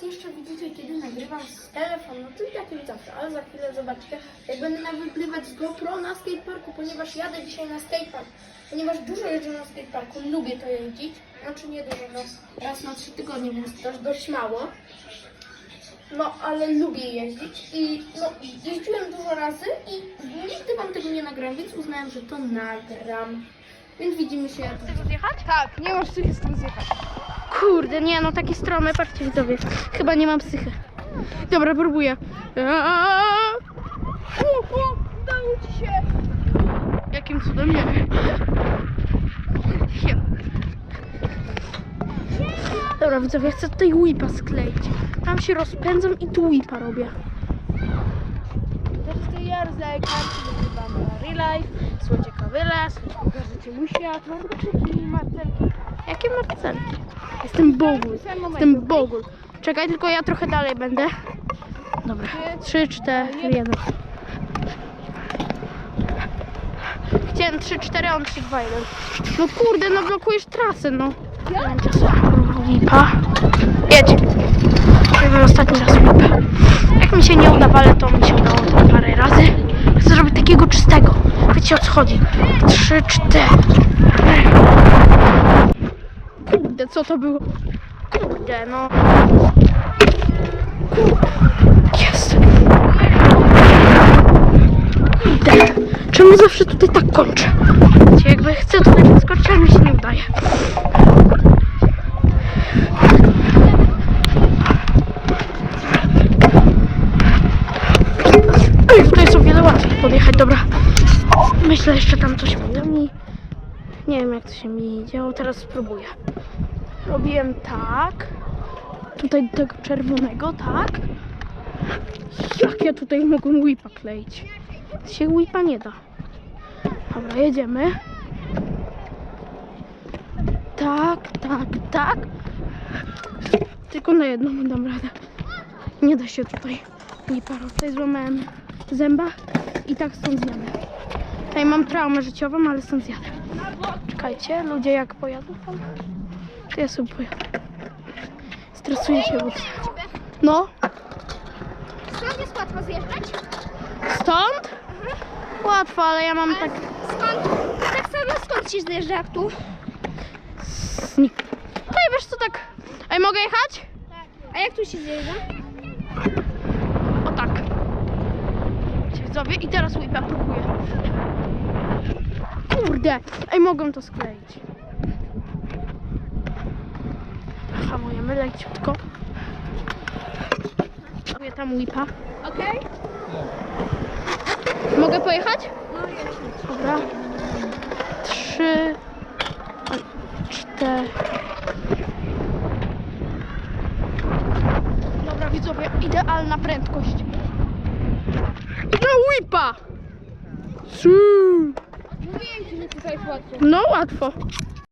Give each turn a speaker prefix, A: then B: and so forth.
A: teraz jeszcze widzicie, kiedy nagrywam z telefonu, no to i tak już zawsze, ale za chwilę zobaczycie, jak będę nagrywać z GoPro na skateparku, ponieważ jadę dzisiaj na skatepark. Ponieważ dużo jeżdżę na skateparku, lubię to jeździć. Znaczy nie dużo, no raz na trzy tygodnie, więc to dość mało. No, ale lubię jeździć i no, jeździłem dużo razy i nigdy wam tego nie nagram, więc uznałem, że to nagram. Więc widzimy się. Chcesz zjechać?
B: Tak, nie masz psychy z tym zjechać.
A: Kurde, nie, no takie stromy, patrzcie widzowie. Chyba nie mam psychy. Dobra, próbuję.
B: Udało ci się.
A: Jakim cudem nie wiem. Ja. Dobra, widzowie, chcę tutaj whipa skleić. Tam się rozpędzam i tu whipa robię.
B: Też ty Jarzek, nagrywamy Real Life, słodzieka wylas, pokażę ci świat, marczyki, marcelki.
A: Jakie marcelki? Jestem Bogul. Jestem Bogul. Czekaj, tylko ja trochę dalej będę. Dobra. Trzy, cztery, jeden. Chciałem 3, 4, on 3, 2, 1. No kurde, no blokujesz trasę, no. Lipa. Jedź. Robimy ostatni raz lipę. Jak mi się nie uda, ale to mi się udało parę razy. Chcę zrobić takiego czystego. Wiecie o co chodzi. 3, 4. Kurde, co to było? Kurde, no. Jest. Kurde. Czemu zawsze tutaj tak kończę? Wiecie, Jakby chcę tutaj przeskoczyć, ale mi się nie udaje. Tutaj o wiele łatwiej podjechać, dobra. Myślę, jeszcze tam coś będzie mi. Nie wiem, jak to się mi działo, teraz spróbuję. Robiłem tak. Tutaj do tego czerwonego, tak. Jak ja tutaj mogłem whipa kleić? Się whipa nie da. Dobra, jedziemy. Tak, tak, tak. Tylko na jedną dam radę. Nie da się tutaj whipa robić. Tutaj złamałem zęba i tak stąd zjadę. Tutaj mam traumę życiową, ale stąd zjadę. Czekajcie, ludzie jak pojadą tam. To ja sobie pojadę. Stresuję się, bo... No,
B: Skąd jest łatwo zjeżdżać?
A: stąd? Łatwo, ale ja mam tak...
B: Skąd? Tak samo skąd się zjeżdża jak tu?
A: Snik. Tutaj wiesz co tak... Ej, mogę jechać?
B: A jak tu się zjeżdża?
A: O tak. Wiecie, Widzowie, i teraz whipa próbuję. Kurde, ej, mogę to skleić. Hamujemy leciutko. Próbuję tam whipa.
B: Okej?
A: Mogę pojechać?
B: No jedź.
A: Dobra. Trzy, cztery. Dobra, widzowie, idealna prędkość. Whipa! Su.
B: Mówiłem ci, że tutaj jest łatwo.
A: No łatwo.